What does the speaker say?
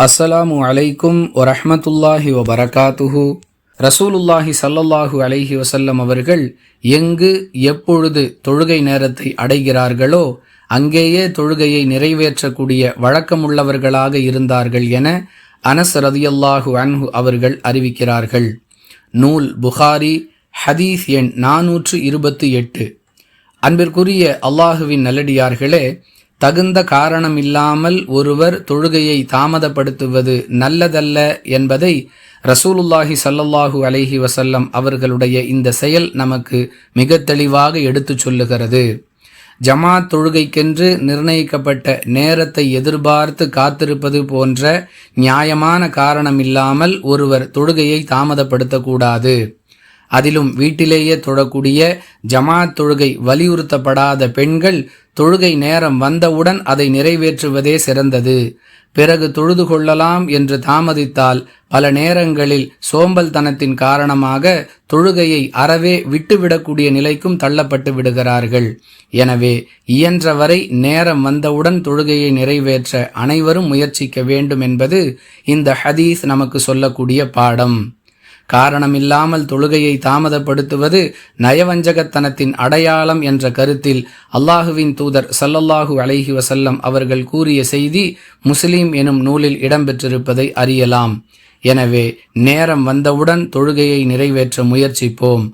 அஸ்ஸலாமு அலைக்கும் வரஹ்மத்துல்லாஹி வபரகாத்துஹு. ரசூலுல்லாஹி சல்லல்லாஹு அலைஹி வசல்லம் அவர்கள் எங்கு எப்பொழுது தொழுகை நேரத்தை அடைகிறார்களோ அங்கேயே தொழுகையை நிறைவேற்றக்கூடிய வழக்கமுள்ளவர்களாக இருந்தார்கள் என அனஸ் ரதியல்லாஹு அன்ஹு அவர்கள் அறிவிக்கிறார்கள். நூல் புகாரி ஹதீஸ் எண் நானூற்று இருபத்தி எட்டு. அன்பிற்குரிய அல்லாஹுவின் நல்லடியார்களே தகுந்த காரணமில்லாமல் ஒருவர் தொழுகையை தாமதப்படுத்துவது நல்லதல்ல என்பதை ரசூலுல்லாஹி ஸல்லல்லாஹு அலஹி வசல்லம் அவர்களுடைய இந்த செயல் நமக்கு மிக தெளிவாக எடுத்துச் சொல்லுகிறது. ஜமாத் தொழுகைக்கென்று நிர்ணயிக்கப்பட்ட நேரத்தை எதிர்பார்த்து காத்திருப்பது போன்ற நியாயமான காரணமில்லாமல் ஒருவர் தொழுகையை தாமதப்படுத்தக்கூடாது. அதிலும் வீட்டிலேயே தொழக்கூடிய ஜமாத் தொழுகை வலியுறுத்தப்படாத பெண்கள் தொழுகை நேரம் வந்தவுடன் அதை நிறைவேற்றுவதே சிறந்தது. பிறகு தொழுது கொள்ளலாம் என்று தாமதித்தால் பல நேரங்களில் சோம்பல்தனத்தின் காரணமாக தொழுகையை அறவே விட்டுவிடக்கூடிய நிலைக்கும் தள்ளப்பட்டு விடுகிறார்கள். எனவே இயன்றவரை நேரம் வந்தவுடன் தொழுகையை நிறைவேற்ற அனைவரும் முயற்சிக்க வேண்டும் என்பது இந்த ஹதீஸ் நமக்கு சொல்லக்கூடிய பாடம். காரணமில்லாமல் தொழுகையை தாமதப்படுத்துவது நயவஞ்சகத்தனத்தின் அடையாளம் என்ற கருத்தில் அல்லாஹுவின் தூதர் சல்லல்லாஹு அலைஹி வசல்லம் அவர்கள் கூறிய செய்தி முஸ்லீம் எனும் நூலில் இடம்பெற்றிருப்பதை அறியலாம். எனவே நேரம் வந்தவுடன் தொழுகையை நிறைவேற்ற முயற்சிப்போம்.